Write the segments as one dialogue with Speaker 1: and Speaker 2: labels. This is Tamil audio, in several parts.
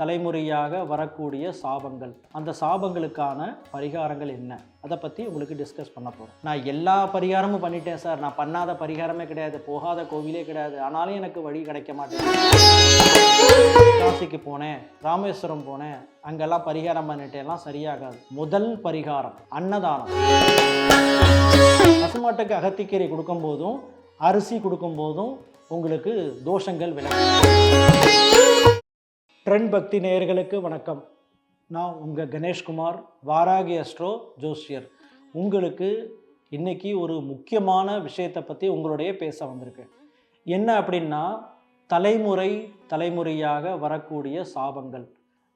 Speaker 1: தலைமுறையாக வரக்கூடிய சாபங்கள். அந்த சாபங்களுக்கான பரிகாரங்கள் என்ன? அதை பற்றி உங்களுக்கு டிஸ்கஸ் பண்ண போகிறோம் நான் எல்லா பரிகாரமும் பண்ணிட்டேன் சார். நான் பண்ணாத பரிகாரமே கிடையாது. போகாத கோவிலே கிடையாது. ஆனாலும் எனக்கு வழி கிடைக்க மாட்டேங்குது. காசிக்கு போனேன் ராமேஸ்வரம் போனேன் அங்கெல்லாம் பரிகாரம் பண்ணிட்டேலாம் சரியாகாது. முதல் பரிகாரம் அன்னதானம். பசுமாட்டுக்கு அகத்திக்கீரை கொடுக்கும்போதும் அரிசி கொடுக்கும்போதும் உங்களுக்கு தோஷங்கள் விளக்கும் ட்ரெண்ட் பக்தி நேயர்களுக்கு வணக்கம். நான் உங்கள் கணேஷ்குமார் வாராகி அஸ்ட்ரோ ஜோசியர். உங்களுக்கு இன்னைக்கு ஒரு முக்கியமான விஷயத்தை பற்றி உங்களுடைய பேச வந்திருக்கேன் என்ன அப்படின்னா தலைமுறை தலைமுறையாக வரக்கூடிய சாபங்கள்.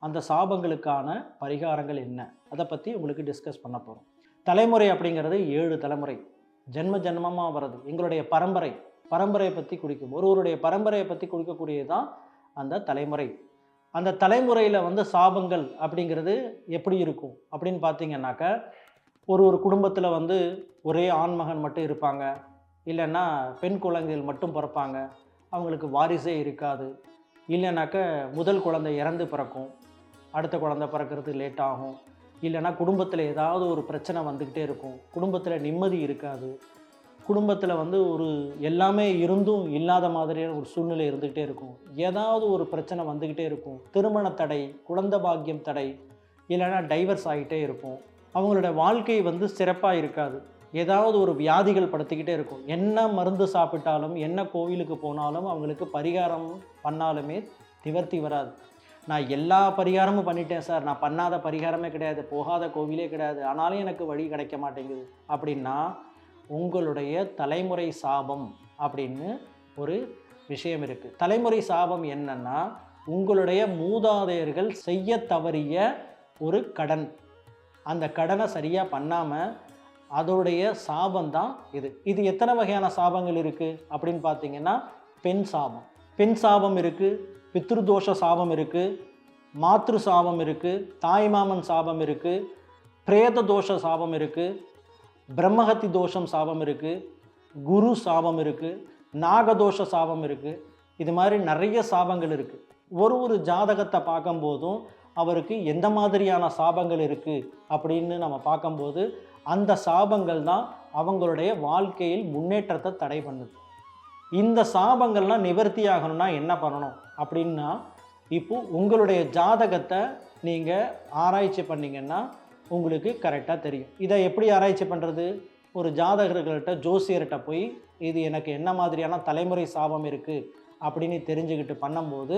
Speaker 1: அந்த சாபங்களுக்கான பரிகாரங்கள் என்ன? அதை பற்றி உங்களுக்கு டிஸ்கஸ் பண்ண போகிறோம் தலைமுறை அப்படிங்கிறது ஏழு தலைமுறை. ஜென்ம ஜென்மமாக வருது எங்களுடைய பரம்பரை. பரம்பரையை பற்றி குறிக்கும். ஒருவருடைய பரம்பரையை பற்றி குறிக்கக்கூடியது தான் அந்த தலைமுறை. அந்த தலைமுறையில் வந்து சாபங்கள் அப்படிங்கிறது எப்படி இருக்கும்? அப்படின்னு பார்த்தீங்கன்னாக்க ஒரு ஒரு குடும்பத்தில் வந்து ஒரே ஆண்மகன் மட்டும் இருப்பாங்க. இல்லைன்னா பெண் குழந்தைகள் மட்டும் பிறப்பாங்க. அவங்களுக்கு வாரிசே இருக்காது. இல்லைனாக்க முதல் குழந்தை இறந்து பிறக்கும். அடுத்த குழந்தை பிறக்கிறது லேட் ஆகும். இல்லைன்னா குடும்பத்தில் ஏதாவது ஒரு பிரச்சனை வந்துக்கிட்டே இருக்கும். குடும்பத்தில் நிம்மதி இருக்காது. குடும்பத்தில் வந்து ஒரு எல்லாமே இருந்தும் இல்லாத மாதிரியான ஒரு சூழ்நிலை இருந்துக்கிட்டே இருக்கும். ஏதாவது ஒரு பிரச்சனை வந்துக்கிட்டே இருக்கும். திருமண தடை குழந்தை பாக்கியம் தடை இல்லைன்னா டைவர்ஸ் ஆகிட்டே இருக்கும். அவங்களோட வாழ்க்கை வந்து சிறப்பாக இருக்காது. ஏதாவது ஒரு வியாதிகள் படுத்திக்கிட்டே இருக்கும். என்ன மருந்து சாப்பிட்டாலும் என்ன கோவிலுக்கு போனாலும் அவங்களுக்கு பரிகாரம் பண்ணாலுமே நிவர்த்தி வராது. நான் எல்லா பரிகாரமும் பண்ணிட்டேன் சார். நான் பண்ணாத பரிகாரமே கிடையாது. போகாத கோவிலே கிடையாது. ஆனாலும் எனக்கு வழி கிடைக்க மாட்டேங்குது. அப்படின்னா உங்களுடைய தலைமுறை சாபம் அப்படின்னு ஒரு விஷயம் இருக்குது தலைமுறை சாபம் என்னன்னா உங்களுடைய மூதாதையர்கள் செய்ய தவறிய ஒரு கடன். அந்த கடனை சரியாக பண்ணாமல் அதோடைய சாபம் தான் இது. இது எத்தனை வகையான சாபங்கள் இருக்குது அப்படின்னு பார்த்தீங்கன்னா பெண் சாபம். பெண் சாபம் இருக்குது பித்ருதோஷ சாபம் இருக்குது மாத்ரு சாபம் இருக்குது தாய்மாமன் சாபம் இருக்குது பிரேத தோஷ சாபம் இருக்குது பிரம்மஹத்தி தோஷம் சாபம் இருக்குது குரு சாபம் இருக்குது நாகதோஷ சாபம் இருக்குது இது மாதிரி நிறைய சாபங்கள் இருக்குது ஒரு ஒரு ஜாதகத்தை பார்க்கும்போதும் அவருக்கு எந்த மாதிரியான சாபங்கள் இருக்குது அப்படின்னு நம்ம பார்க்கும்போது அந்த சாபங்கள் தான் அவங்களுடைய வாழ்க்கையில் முன்னேற்றத்தை தடை பண்ணுது. இந்த சாபங்கள்லாம் நிவர்த்தி ஆகணும்னா என்ன பண்ணணும் அப்படின்னா இப்போது உங்களுடைய ஜாதகத்தை நீங்கள் ஆராய்ச்சி பண்ணீங்கன்னா உங்களுக்கு கரெக்டாக தெரியும். இதை எப்படி ஆராய்ச்சி பண்ணுறது ஒரு ஜாதகர்கள்ட்ட ஜோசியர்கிட்ட போய் இது எனக்கு என்ன மாதிரியான தலைமுறை சாபம் இருக்குது அப்படின்னு தெரிஞ்சுக்கிட்டு பண்ணும்போது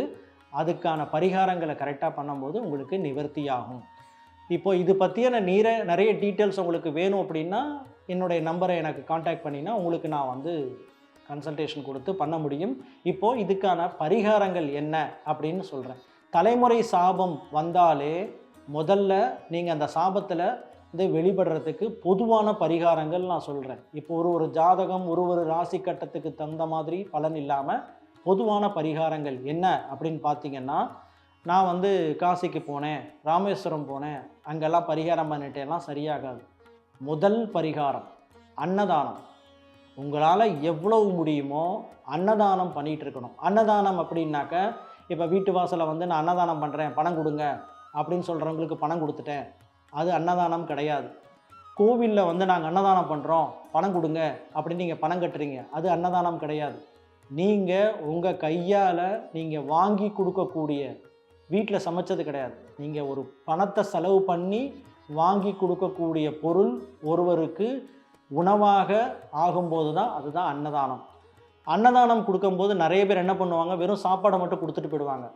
Speaker 1: அதுக்கான பரிகாரங்களை கரெக்டாக பண்ணும்போது உங்களுக்கு நிவர்த்தி ஆகும். இப்போ இது பற்றியான நீர நிறைய டீட்டெயில்ஸ் உங்களுக்கு வேணும் அப்படின்னா என்னுடைய நம்பரை எனக்கு காண்டாக்ட் பண்ணினா உங்களுக்கு நான் வந்து கன்சல்டேஷன் கொடுத்து பண்ண முடியும். இப்போது இதுக்கான பரிகாரங்கள் என்ன அப்படின்னு சொல்கிறேன் தலைமுறை சாபம் வந்தாலே முதல்ல நீங்கள் அந்த சாபத்தில் வந்து வெளிப்படுறதுக்கு பொதுவான பரிகாரங்கள் நான் சொல்கிறேன் இப்போ ஒரு ஒரு ஜாதகம் ஒரு ஒரு ராசி கட்டத்துக்கு தகுந்த மாதிரி பலன் இல்லாமல் பொதுவான பரிகாரங்கள் என்ன அப்படின்னு பார்த்தீங்கன்னா நான் வந்து காசிக்கு போனேன் ராமேஸ்வரம் போனேன் அங்கெல்லாம் பரிகாரம் பண்ணிட்டேலாம் சரியாகாது. முதல் பரிகாரம் அன்னதானம். உங்களால் எவ்வளவு முடியுமோ அன்னதானம் பண்ணிகிட்டு இருக்கணும். அன்னதானம் அப்படின்னாக்க இப்போ வீட்டு வாசலை வந்து நான் அன்னதானம் பண்ணுறேன் பணம் கொடுங்க அப்படின்னு சொல்கிறவங்களுக்கு பணம் கொடுத்துட்டேன். அது அன்னதானம் கிடையாது. கோவிலில் வந்து நாங்கள் அன்னதானம் பண்ணுறோம் பணம் கொடுங்க அப்படின்னு நீங்கள் பணம் கட்டுறீங்க. அது அன்னதானம் கிடையாது. நீங்கள் உங்கள் கையால் நீங்கள் வாங்கி கொடுக்கக்கூடிய வீட்டில் சமைச்சது கிடையாது. நீங்கள் ஒரு பணத்தை செலவு பண்ணி வாங்கி கொடுக்கக்கூடிய பொருள் ஒருவருக்கு உணவாக ஆகும்போது தான் அதுதான் அன்னதானம். அன்னதானம் கொடுக்கும்போது நிறைய பேர் என்ன பண்ணுவாங்க? வெறும் சாப்பாடை மட்டும் கொடுத்துட்டு போயிடுவாங்க.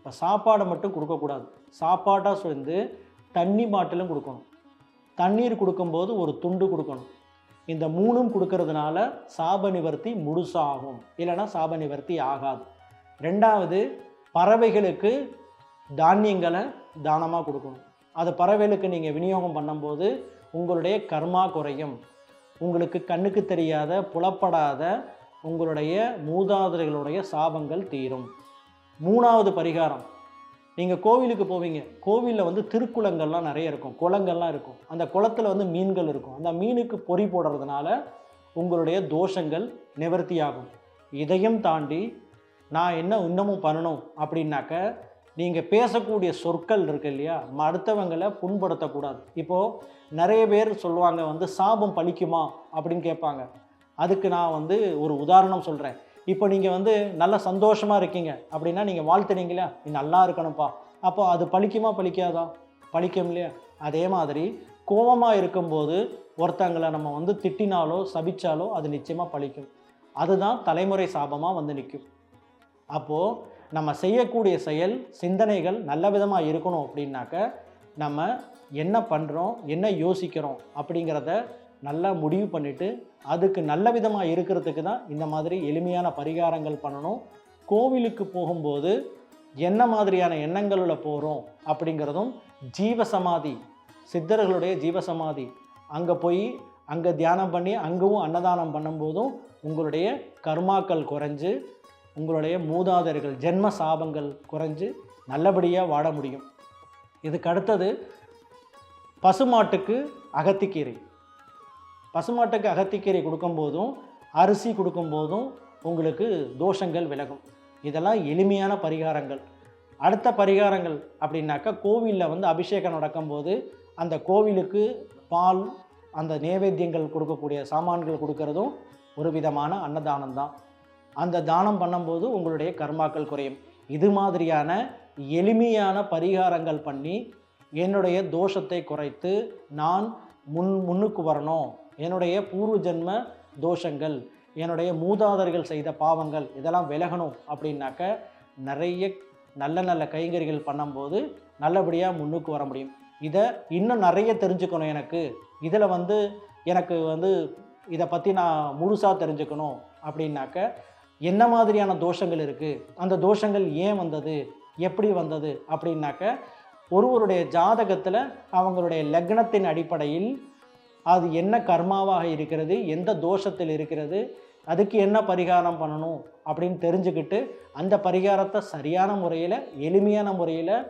Speaker 1: இப்போ சாப்பாடை மட்டும் கொடுக்கக்கூடாது. சாப்பாட்டாக சேர்ந்து தண்ணி பாட்டிலும் கொடுக்கணும். தண்ணீர் கொடுக்கும்போது ஒரு துண்டு கொடுக்கணும். இந்த மூணும் கொடுக்கறதுனால சாப நிவர்த்தி முழுசாகும். இல்லைன்னா சாப நிவர்த்தி ஆகாது. ரெண்டாவது பறவைகளுக்கு தானியங்களை தானமாக கொடுக்கணும். அது பறவைகளுக்கு நீங்கள் விநியோகம் பண்ணும்போது உங்களுடைய கர்மா குறையும். உங்களுக்கு கண்ணுக்கு தெரியாத புலப்படாத உங்களுடைய மூதாதைகளுடைய சாபங்கள் தீரும். மூணாவது பரிகாரம். நீங்கள் கோவிலுக்கு போவீங்க. கோவிலில் வந்து திருக்குளங்கள்லாம் நிறைய இருக்கும். குளங்கள்லாம் இருக்கும். அந்த குளத்தில் வந்து மீன்கள் இருக்கும். அந்த மீனுக்கு பொறி போடுறதுனால உங்களுடைய தோஷங்கள் நிவர்த்தியாகும். இதையும் தாண்டி நான் என்ன இன்னமும் பண்ணணும் அப்படின்னாக்க நீங்கள் பேசக்கூடிய சொற்கள் இருக்கு இல்லையா? ம- அடுத்தவங்களை புண்படுத்தக்கூடாது. இப்போது நிறைய பேர் சொல்லுவாங்க வந்து சாபம் பழிக்குமா? அப்படின்னு கேட்பாங்க. அதுக்கு நான் வந்து ஒரு உதாரணம் சொல்கிறேன் இப்போ நீங்கள் வந்து நல்ல சந்தோஷமாக இருக்கீங்க அப்படின்னா நீங்கள் வாழ்த்துனீங்களே நீ நல்லா இருக்கணும்ப்பா. அப்போ அது பழிக்குமா பலிக்காதா பழிக்கும் இல்லையா? அதே மாதிரி கோபமாக இருக்கும்போது ஒருத்தங்களை நம்ம வந்து திட்டினாலோ சபிச்சாலோ அது நிச்சயமாக பழிக்கும். அதுதான் தலைமுறை சாபமாக வந்து நிற்கும். அப்போது நம்ம செய்யக்கூடிய செயல் சிந்தனைகள் நல்ல விதமாக இருக்கணும் அப்படின்னாக்க நம்ம என்ன பண்ணுறோம் என்ன யோசிக்கிறோம் அப்படிங்கிறத நல்லா முடிவு பண்ணிவிட்டு அதுக்கு நல்ல விதமாக இருக்கிறதுக்கு தான் இந்த மாதிரி எளிமையான பரிகாரங்கள் பண்ணணும். கோவிலுக்கு போகும்போது என்ன மாதிரியான எண்ணங்களில் போகிறோம் அப்படிங்கிறதும் ஜீவசமாதி சித்தர்களுடைய ஜீவசமாதி. அங்கே போய் அங்கே தியானம் பண்ணி அங்கவும் அன்னதானம் பண்ணும்போதும் உங்களுடைய கர்மாக்கள் குறைஞ்சு உங்களுடைய மூதாதையர்கள் ஜென்ம சாபங்கள் குறைஞ்சு நல்லபடியாக வாழ முடியும். இதுக்கு அடுத்தது பசுமாட்டுக்கு அகத்திக்கீரை. பசுமாட்டுக்கு அகத்திக்கீரை கொடுக்கும்போதும் அரிசி கொடுக்கும்போதும் உங்களுக்கு தோஷங்கள் விலகும். இதெல்லாம் எளிமையான பரிகாரங்கள். அடுத்த பரிகாரங்கள் அப்படின்னாக்கா கோவிலில் வந்து அபிஷேகம் நடக்கும்போது அந்த கோவிலுக்கு பால் அந்த நேவேத்தியங்கள் கொடுக்கக்கூடிய சாமான்கள் கொடுக்கறதும் ஒரு விதமான அன்னதானம் தான். அந்த தானம் பண்ணும்போது உங்களுடைய கர்மாக்கள் குறையும். இது மாதிரியான எளிமையான பரிகாரங்கள் பண்ணி என்னுடைய தோஷத்தை குறைத்து நான் முன் முன்னுக்கு வரணும். என்னுடைய பூர்வ ஜென்ம தோஷங்கள் என்னுடைய மூதாதர்கள் செய்த பாவங்கள் இதெல்லாம் விலகணும் அப்படின்னாக்க நிறைய நல்ல நல்ல கைங்கறிகள் பண்ணும்போது நல்லபடியாக முன்னுக்கு வர முடியும். இதை இன்னும் நிறைய தெரிஞ்சுக்கணும் எனக்கு. இதில் வந்து எனக்கு வந்து இதை பற்றி நான் முழுசாக தெரிஞ்சுக்கணும் அப்படின்னாக்க என்ன மாதிரியான தோஷங்கள் இருக்குது அந்த தோஷங்கள் ஏன் வந்தது? எப்படி வந்தது? அப்படின்னாக்க ஒருவருடைய ஜாதகத்தில் அவங்களுடைய லக்னத்தின் அடிப்படையில் அது என்ன கர்மாவாக இருக்கிறது எந்த தோஷத்தில் இருக்கிறது அதுக்கு என்ன பரிகாரம் பண்ணணும் அப்படின்னு தெரிஞ்சுக்கிட்டு அந்த பரிகாரத்தை சரியான முறையில் எளிமையான முறையில்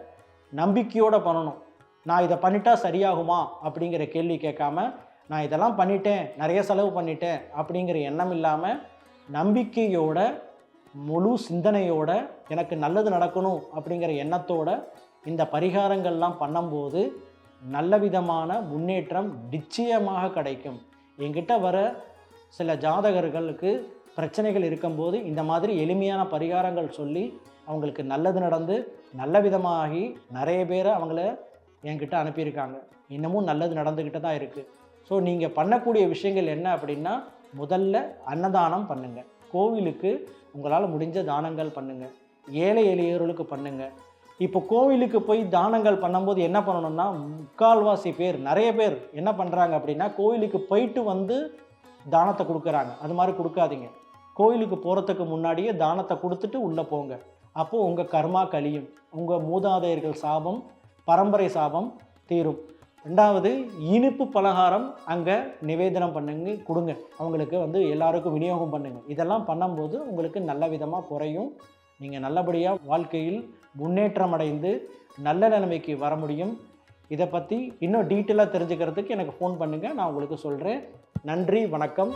Speaker 1: நம்பிக்கையோடு பண்ணணும். நான் இதை பண்ணிட்டா சரியாகுமா அப்படிங்கிற கேள்வி கேட்காம நான் இதெல்லாம் பண்ணிட்டேன் நிறைய செலவு பண்ணிட்டேன் அப்படிங்கிற எண்ணம் இல்லாமல் நம்பிக்கையோட முழு சிந்தனையோட எனக்கு நல்லது நடக்கணும் அப்படிங்கிற எண்ணத்தோட இந்த பரிகாரங்கள்லாம் பண்ணும்போது நல்ல விதமான முன்னேற்றம் நிச்சயமாக கிடைக்கும். என்கிட்ட வர சில ஜாதகர்களுக்கு பிரச்சனைகள் இருக்கும்போது இந்த மாதிரி எளிமையான பரிகாரங்கள் சொல்லி அவங்களுக்கு நல்லது நடந்து நல்ல விதமாகி நிறைய பேரை அவங்கள என்கிட்ட அனுப்பியிருக்காங்க. இன்னமும் நல்லது நடந்துக்கிட்டு தான் இருக்குது ஸோ நீங்கள் பண்ணக்கூடிய விஷயங்கள் என்ன அப்படின்னா முதல்ல அன்னதானம் பண்ணுங்கள் கோவிலுக்கு உங்களால் முடிஞ்ச தானங்கள் பண்ணுங்கள் ஏழை எளியவர்களுக்கு பண்ணுங்கள் இப்போ கோவிலுக்கு போய் தானங்கள் பண்ணும்போது என்ன பண்ணணும்னா முக்கால்வாசி பேர் நிறைய பேர் என்ன பண்ணுறாங்க அப்படின்னா கோவிலுக்கு போயிட்டு வந்து தானத்தை கொடுக்குறாங்க. அது மாதிரி கொடுக்காதீங்க. கோவிலுக்கு போகிறதுக்கு முன்னாடியே தானத்தை கொடுத்துட்டு உள்ளே போங்க. அப்போது உங்கள் கர்மா கழியும். உங்கள் மூதாதையர்கள் சாபம் பரம்பரை சாபம் தீரும். ரெண்டாவது இனிப்பு பலகாரம் அங்கே நிவேதனம் பண்ணுங்க கொடுங்க. அவங்களுக்கு வந்து எல்லாருக்கும் விநியோகம் பண்ணுங்க. இதெல்லாம் பண்ணும்போது உங்களுக்கு நல்ல விதமாக குறையும். நீங்கள் நல்லபடியாக வாழ்க்கையில் முன்னேற்றம் அடைந்து நல்ல நிலைமைக்கு வர முடியும். இதை பற்றி இன்னும் டீட்டெயிலாக தெரிஞ்சுக்கிறதுக்கு எனக்கு ஃபோன் பண்ணுங்கள் நான் உங்களுக்கு சொல்கிறேன் நன்றி வணக்கம்.